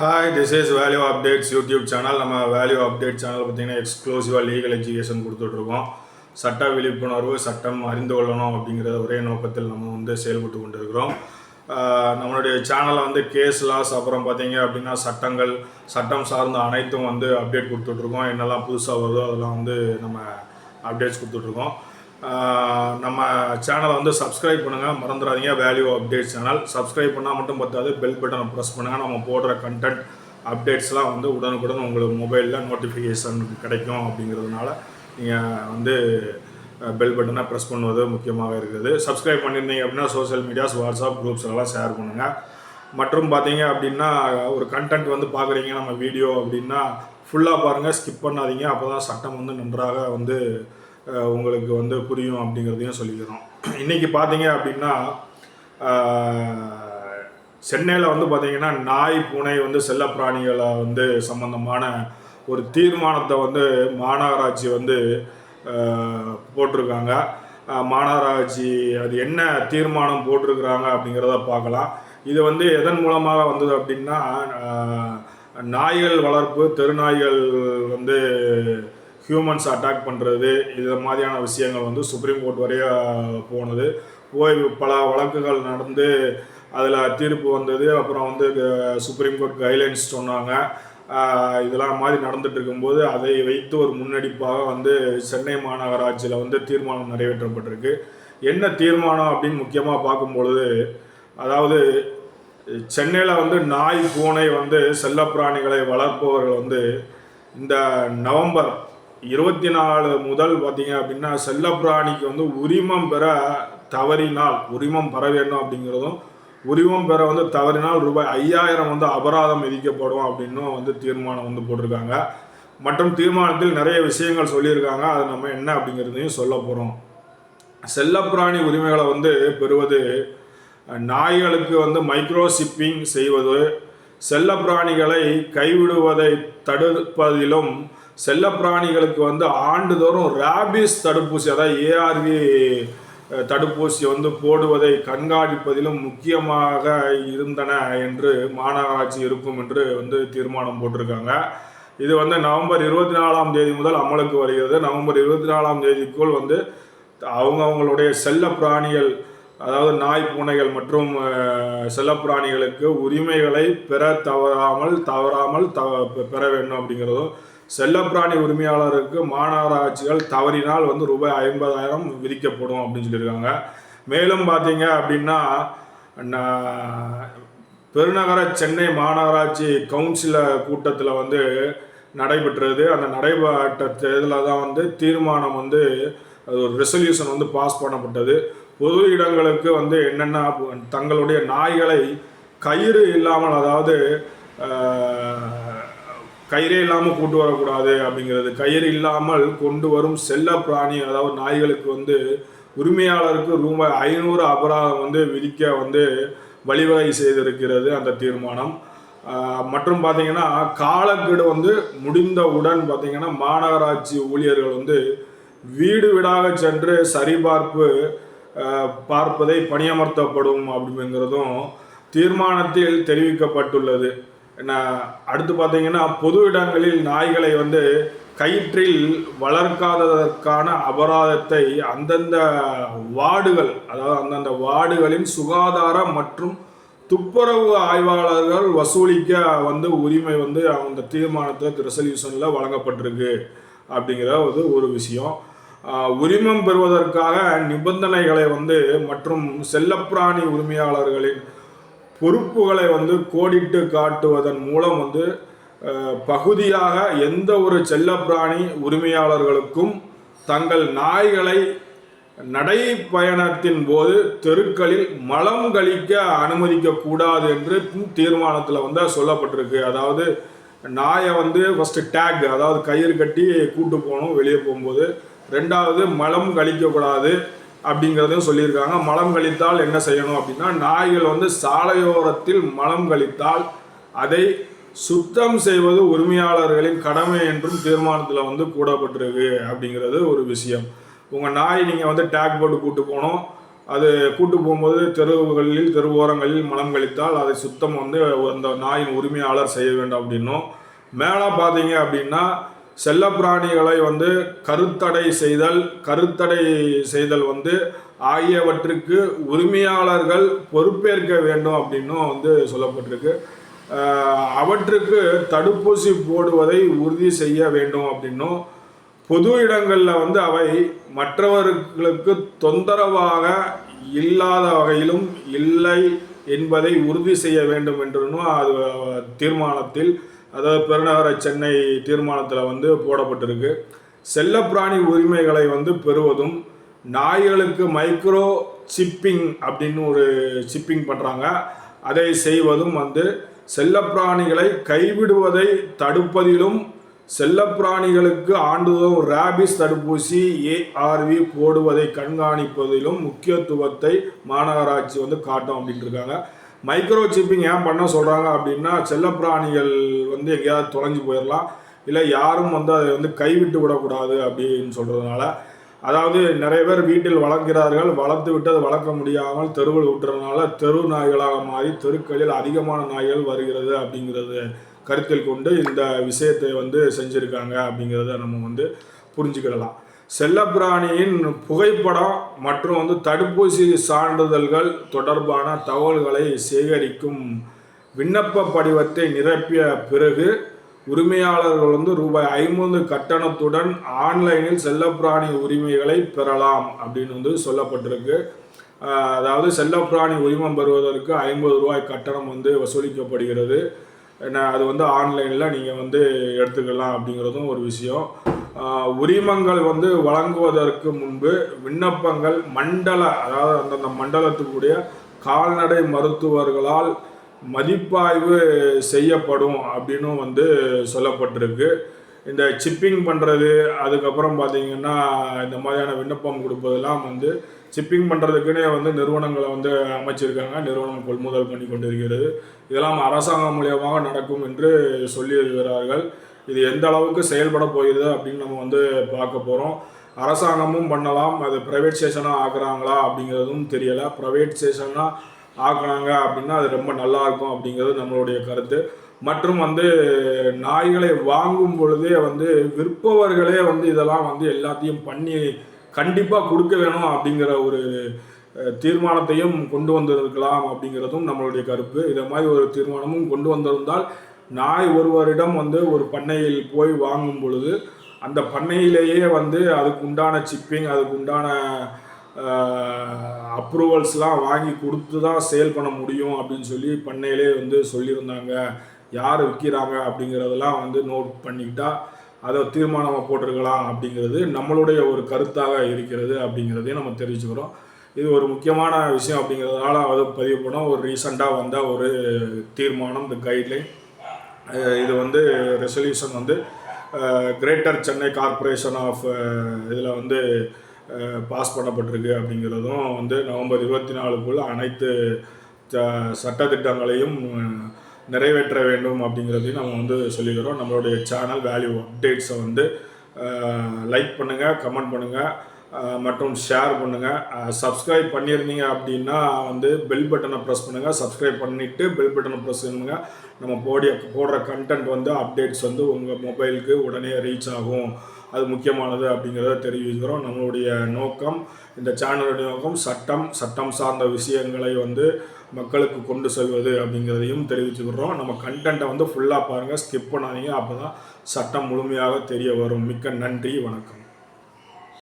Hi this is value updates YouTube channel நம்ம value update channel பார்த்தீங்கன்னா எக்ஸ்க்ளூசிவாக legal education கொடுத்துட்ருக்கோம் சட்ட விழிப்புணர்வு சட்டம் அறிந்து கொள்ளணும் அப்படிங்கிற ஒரே நோக்கத்தில் நம்ம வந்து செயல்பட்டு கொண்டிருக்கிறோம். நம்மளுடைய சேனலை வந்து கேஸ் லாஸ் அப்புறம் பார்த்தீங்க அப்படின்னா சட்டங்கள் சட்டம் சார்ந்த அனைத்தும் வந்து அப்டேட் கொடுத்துட்ருக்கோம் என்னெல்லாம் புதுசாக வருதோ அதெல்லாம் வந்து நம்ம அப்டேட்ஸ் கொடுத்துட்ருக்கோம் நம்ம சேனலை வந்து சப்ஸ்கிரைப் பண்ணுங்கள் மறந்துடாதீங்க. வேல்யூ அப்டேட் சேனல் சப்ஸ்கிரைப் பண்ணால் மட்டும் பத்தாது. பெல் பட்டனை ப்ரெஸ் பண்ணுங்கள் நம்ம போடுற கண்டென்ட் அப்டேட்ஸ்லாம் வந்து உடனுக்குடன் உங்களுக்கு மொபைலில் நோட்டிஃபிகேஷன் கிடைக்கும் அப்படிங்கிறதுனால நீங்கள் வந்து பெல் பட்டனை ப்ரெஸ் பண்ணுவது முக்கியமாக இருக்குது. சப்ஸ்கிரைப் பண்ணியிருந்தீங்க அப்படின்னா சோஷியல் மீடியாஸ் வாட்ஸ்அப் குரூப்ஸ் எல்லாம் ஷேர் பண்ணுங்கள் மற்றும் பார்த்தீங்க அப்படின்னா ஒரு கண்டென்ட் வந்து பார்க்குறீங்க நம்ம வீடியோ அப்படின்னா ஃபுல்லாக பாருங்கள் ஸ்கிப் பண்ணாதீங்க. அப்போ தான் சட்டம் வந்து நன்றாக வந்து உங்களுக்கு வந்து புரியும் அப்படிங்கிறதையும் சொல்லிக்கிறோம். இன்றைக்கி பார்த்தீங்க அப்படின்னா சென்னையில் வந்து பார்த்தீங்கன்னா நாய் பூனை வந்து செல்லப்பிராணிகளை வந்து சம்பந்தமான ஒரு தீர்மானத்தை வந்து மாநகராட்சி வந்து போட்டிருக்காங்க. மாநகராட்சி அது என்ன தீர்மானம் போட்டிருக்கிறாங்க அப்படிங்கிறத பார்க்கலாம். இது வந்து எதன் மூலமாக வந்தது அப்படின்னா நாய்கள் வளர்ப்பு தெருநாய்கள் வந்து ஹியூமன்ஸ் அட்டாக் பண்ணுறது இது மாதிரியான விஷயங்கள் வந்து சுப்ரீம் கோர்ட் வரைய போனது. போய் பல வழக்குகள் நடந்து அதில் தீர்ப்பு வந்தது. அப்புறம் வந்து சுப்ரீம் கோர்ட் கைட்லைன்ஸ் சொன்னாங்க. இதெல்லாம் மாதிரி நடந்துட்டு இருக்கும்போது அதை வைத்து ஒரு முன்னெடுப்பாக வந்து சென்னை மாநகராட்சியில் வந்து தீர்மானம் நிறைவேற்றப்பட்டிருக்கு. என்ன தீர்மானம் அப்படின்னு முக்கியமாக பார்க்கும்பொழுது அதாவது சென்னையில் வந்து நாய் பூனை வந்து செல்லப்பிராணிகளை வளர்ப்பவர்கள் வந்து இந்த நவம்பர் இருபத்தி நாலு முதல் பார்த்தீங்க அப்படின்னா செல்லப்பிராணிக்கு வந்து உரிமம் பெற தவறினால் உரிமம் பெற வேண்டும் அப்படிங்கிறதும் உரிமம் பெற வந்து தவறினால் ரூபாய் ஐயாயிரம் வந்து அபராதம் விதிக்கப்படும் அப்படின்னும் வந்து தீர்மானம் வந்து போட்டிருக்காங்க. மற்றும் தீர்மானத்தில் நிறைய விஷயங்கள் சொல்லியிருக்காங்க. அது நம்ம என்ன அப்படிங்கிறதையும் சொல்ல போகிறோம் செல்லப்பிராணி உரிமைகளை வந்து பெறுவது நாய்களுக்கு வந்து மைக்ரோஷிப்பிங் செய்வது செல்லப்பிராணிகளை கைவிடுவதை தடுப்பதிலும் செல்லப்பிராணிகளுக்கு வந்து ஆண்டுதோறும் ரேபிஸ் தடுப்பூசி அதாவது ஏஆர்வி தடுப்பூசி வந்து போடுவதை கண்காணிப்பதிலும் முக்கியமாக இருந்தன என்று மாநகராட்சி இருக்கும் என்று வந்து தீர்மானம் போட்டிருக்காங்க. இது வந்து நவம்பர் இருபத்தி நாலாம் தேதி முதல் அமலுக்கு வருகிறது. நவம்பர் இருபத்தி நாலாம் தேதிக்குள் வந்து அவங்க அவங்களுடைய செல்ல பிராணிகள் அதாவது நாய் பூனைகள் மற்றும் செல்லப்பிராணிகளுக்கு உரிமைகளை பெற தவறாமல் தவறாமல் த பெற வேண்டும் அப்படிங்கிறதும் செல்லப்பிராணி உரிமையாளருக்கு மாநகராட்சிகள் தவறினால் வந்து ரூபாய் ஐம்பதாயிரம் விதிக்கப்படும் அப்படின்னு சொல்லியிருக்காங்க. மேலும் பார்த்தீங்க அப்படின்னா பெருநகர சென்னை மாநகராட்சி கவுன்சில கூட்டத்தில் வந்து நடைபெற்றது. அந்த நடைபெற்ற தேர்தலில் தான் வந்து தீர்மானம் வந்து அது ஒரு ரெசல்யூஷன் வந்து பாஸ் பண்ணப்பட்டது. பொது இடங்களுக்கு வந்து என்னென்ன தங்களுடைய நாய்களை கயிறு இல்லாமல் அதாவது கயிறே இல்லாமல் கூட்டு வரக்கூடாது அப்படிங்கிறது. கயிறு இல்லாமல் கொண்டு வரும் செல்ல பிராணி அதாவது நாய்களுக்கு வந்து உரிமையாளருக்கு ரூபாய் ஐநூறு அபராதம் வந்து விதிக்க வந்து வழிவகை செய்திருக்கிறது அந்த தீர்மானம். மற்றும் பார்த்தீங்கன்னா காலக்கெடு வந்து முடிந்தவுடன் பார்த்தீங்கன்னா மாநகராட்சி ஊழியர்கள் வந்து வீடு வீடாக சென்று சரிபார்ப்பு பார்ப்பதை பணியமர்த்தப்படும் அப்படிங்கிறதும் தீர்மானத்தில் தெரிவிக்கப்பட்டுள்ளது. என்ன அடுத்து பார்த்தீங்கன்னா பொது இடங்களில் நாய்களை வந்து கயிற்றில் வளர்க்காததற்கான அபராதத்தை அந்தந்த வார்டுகள் அதாவது அந்தந்த வார்டுகளின் சுகாதார மற்றும் துப்புரவு ஆய்வாளர்கள் வசூலிக்க வந்து உரிமை வந்து அந்த தீர்மானத்தில் ரெசல்யூஷனில் வழங்கப்பட்டிருக்கு அப்படிங்கிற ஒரு ஒரு விஷயம். உரிமம் பெறுவதற்காக நிபந்தனைகளை வந்து மற்றும் செல்லப்பிராணி உரிமையாளர்களின் பொறுப்புகளை வந்து கோடிட்டு காட்டுவதன் மூலம் வந்து பகுதியாக எந்த ஒரு செல்லப்பிராணி உரிமையாளர்களுக்கும் தங்கள் நாய்களை நடைப்பயணத்தின் போது தெருக்களில் மலம் கழிக்க அனுமதிக்கக்கூடாது என்று தீர்மானத்தில் வந்து சொல்லப்பட்டிருக்கு. அதாவது நாயை வந்து ஃபஸ்ட்டு டேக் அதாவது கயிறு கட்டி கூட்டு போகணும் வெளியே போகும்போது. ரெண்டாவது மலம் கழிக்கக்கூடாது அப்படிங்கிறதையும் சொல்லியிருக்காங்க. மலம் கழித்தால் என்ன செய்யணும் அப்படின்னா நாய்கள் வந்து சாலையோரத்தில் மலம் கழித்தால் அதை சுத்தம் செய்வது உரிமையாளர்களின் கடமை என்றும் தீர்மானத்தில் வந்து கூடப்பட்டிருக்கு அப்படிங்கிறது ஒரு விஷயம். உங்கள் நாய் நீங்கள் வந்து டேக் போட்டு கூட்டு போகணும். அது கூட்டு போகும்போது தெருவுகளில் தெருவோரங்களில் மலம் கழித்தால் அதை சுத்தம் வந்து அந்த நாயின் உரிமையாளர் செய்ய வேண்டும் அப்படின்னும். மேலே பார்த்தீங்க அப்படின்னா செல்லப்பிராணிகளை வந்து கருத்தடை செய்தல் கருத்தடை செய்தல் வந்து ஆகியவற்றுக்கு உரிமையாளர்கள் பொறுப்பேற்க வேண்டும் அப்படின்னும் வந்து சொல்லப்பட்டிருக்கு. அவற்றுக்கு தடுப்பூசி போடுவதை உறுதி செய்ய வேண்டும் அப்படின்னும் பொது இடங்களில் வந்து அவை மற்றவர்களுக்கு தொந்தரவாக இல்லாத வகையிலும் இல்லை என்பதை உறுதி செய்ய வேண்டும் என்றும் அது தீர்மானத்தில் அதாவது பெருநகர சென்னை தீர்மானத்தில் வந்து போடப்பட்டிருக்கு. செல்லப்பிராணி உரிமைகளை வந்து பெறுவதும் நாய்களுக்கு மைக்ரோ சிப்பிங் அப்படின்னு ஒரு சிப்பிங் பண்ணுறாங்க அதை செய்வதும் வந்து செல்லப்பிராணிகளை கைவிடுவதை தடுப்பதிலும் செல்லப்பிராணிகளுக்கு ஆண்டுதோறும் ரேபிஸ் தடுப்பூசி ஏஆர்வி போடுவதை கண்காணிப்பதிலும் முக்கியத்துவத்தை மாநகராட்சி வந்து காட்டும் அப்படின்ட்டு இருக்காங்க. மைக்ரோ சிப்பிங் ஏன் பண்ண சொல்கிறாங்க அப்படின்னா செல்லப்பிராணிகள் வந்து எங்கேயாவது தொலைஞ்சு போயிடலாம் இல்லை யாரும் வந்து அதை வந்து கைவிட்டு விடக்கூடாது அப்படின்னு சொல்கிறதுனால அதாவது நிறைய பேர் வீட்டில் வளர்க்கிறார்கள் வளர்த்து விட்டு அதை வளர்க்க முடியாமல் தெருவில் விட்டுறதுனால தெரு நாய்களாக மாறி தெருக்களில் அதிகமான நாய்கள் வருகிறது அப்படிங்கிறது கருத்தில் கொண்டு இந்த விஷயத்தை வந்து செஞ்சுருக்காங்க அப்படிங்கிறத நம்ம வந்து புரிஞ்சுக்கிடலாம். செல்லப்பிராணியின் புகைப்படம் மற்றும் வந்து தடுப்பூசி சான்றிதழ்கள் தொடர்பான தகவல்களை சேகரிக்கும் விண்ணப்ப படிவத்தை நிரப்பிய பிறகு உரிமையாளர்கள் வந்து ரூபாய் ஐம்பது கட்டணத்துடன் ஆன்லைனில் செல்லப்பிராணி உரிமைகளை பெறலாம் அப்படின்னு வந்து சொல்லப்பட்டிருக்கு. அதாவது செல்லப்பிராணி உரிமம் பெறுவதற்கு ஐம்பது ரூபாய் கட்டணம் வந்து வசூலிக்கப்படுகிறது. என்ன அது வந்து ஆன்லைனில் நீங்கள் வந்து எடுத்துக்கலாம் அப்படிங்கிறதும் ஒரு விஷயம். உரிமங்கள் வந்து வழங்குவதற்கு முன்பு விண்ணப்பங்கள் மண்டல அதாவது அந்தந்த மண்டலத்துக்குரிய கால்நடை மருத்துவர்களால் மதிப்பாய்வு செய்யப்படும் அப்படின்னும் வந்து சொல்லப்பட்டிருக்கு. இந்த சிப்பிங் பண்ணுறது அதுக்கப்புறம் பார்த்திங்கன்னா இந்த மாதிரியான விண்ணப்பம் கொடுப்பதெல்லாம் வந்து சிப்பிங் பண்ணுறதுக்குன்னே வந்து நிறுவனங்களை வந்து அமைச்சிருக்காங்க. நிறுவனம் கொள்முதல் பண்ணி கொண்டிருக்கிறது. இதெல்லாம் அரசாங்கம் மூலியமாக நடக்கும் என்று சொல்லியிருக்கிறார்கள். இது எந்த அளவுக்கு செயல்பட போகிறது அப்படின்னு நம்ம வந்து பார்க்க போகிறோம் அரசாங்கமும் பண்ணலாம். அது ப்ரைவேட் ஸ்டேஷனாக ஆக்குறாங்களா அப்படிங்கிறதும் தெரியலை. ப்ரைவேட் ஸ்டேஷனாக ஆக்குனாங்க அப்படின்னா அது ரொம்ப நல்லா இருக்கும் அப்படிங்கிறது நம்மளுடைய கருத்து. மற்றும் வந்து நாய்களை வாங்கும் பொழுதே வந்து விற்பவர்களே வந்து இதெல்லாம் வந்து எல்லாத்தையும் பண்ணி கண்டிப்பாக கொடுக்க வேணும் அப்படிங்கிற ஒரு தீர்மானத்தையும் கொண்டு வந்திருக்கலாம் அப்படிங்கிறதும் நம்மளுடைய கருப்பு இதை மாதிரி ஒரு தீர்மானமும் கொண்டு வந்திருந்தால் நாய் ஒருவரிடம் வந்து ஒரு பண்ணையில் போய் வாங்கும் பொழுது அந்த பண்ணையிலேயே வந்து அதுக்கு உண்டான சிப்பிங் அதுக்கு உண்டான அப்ரூவல்ஸ்லாம் வாங்கி கொடுத்து தான் சேல் பண்ண முடியும் அப்படின்னு சொல்லி பண்ணையிலே வந்து சொல்லியிருந்தாங்க. யார் விற்கிறாங்க அப்படிங்கிறதெல்லாம் வந்து நோட் பண்ணிக்கிட்டா அதை தீர்மானமாக போட்டிருக்கலாம் அப்படிங்கிறது நம்மளுடைய ஒரு கருத்தாக இருக்கிறது அப்படிங்கிறதையும் நம்ம தெரிவிச்சுக்கிறோம் இது ஒரு முக்கியமான விஷயம் அப்படிங்கிறதுனால அது பதிவு பண்ணோம். ஒரு ரீசண்டாக வந்த ஒரு தீர்மானம் இந்த கைட்லைன் இது வந்து ரெசல்யூஷன் வந்து கிரேட்டர் சென்னை கார்ப்பரேஷன் ஆஃப் இதில் வந்து பாஸ் பண்ணப்பட்டிருக்கு அப்படிங்கிறதும் வந்து நவம்பர் இருபத்தி நாலுக்குள்ள அனைத்து சட்டத்திட்டங்களையும் நிறைவேற்ற வேண்டும் அப்படிங்கிறதையும் நம்ம வந்து சொல்லிக்கிறோம். நம்மளுடைய சேனல் வேல்யூ அப்டேட்ஸை வந்து லைக் பண்ணுங்கள் கமெண்ட் பண்ணுங்கள் மற்றும் ஷேர் பண்ணுங்கள் சப்ஸ்கிரைப் பண்ணியிருந்தீங்க அப்படின்னா வந்து பெல் பட்டனை ப்ரெஸ் பண்ணுங்கள் சப்ஸ்கிரைப் பண்ணிவிட்டு பெல் பட்டனை ப்ரெஸ் பண்ணுங்க. நம்ம போடிய போடுற கண்டென்ட் வந்து அப்டேட்ஸ் வந்து உங்கள் மொபைலுக்கு உடனே ரீச் ஆகும். அது முக்கியமானது அப்படிங்கிறத தெரிவிக்கிறோம். நம்மளுடைய நோக்கம் இந்த சேனலுடைய நோக்கம் சட்டம் சட்டம் சார்ந்த விஷயங்களை வந்து மக்களுக்கு கொண்டு செல்வது அப்படிங்கிறதையும் தெரிவிச்சுக்கிறோம். நம்ம கண்டென்ட்டை வந்து ஃபுல்லாக பாருங்கள் ஸ்கிப் பண்ணாதீங்க. அப்போ தான் சட்டம் முழுமையாக தெரிய வரும். மிக்க நன்றி. வணக்கம்.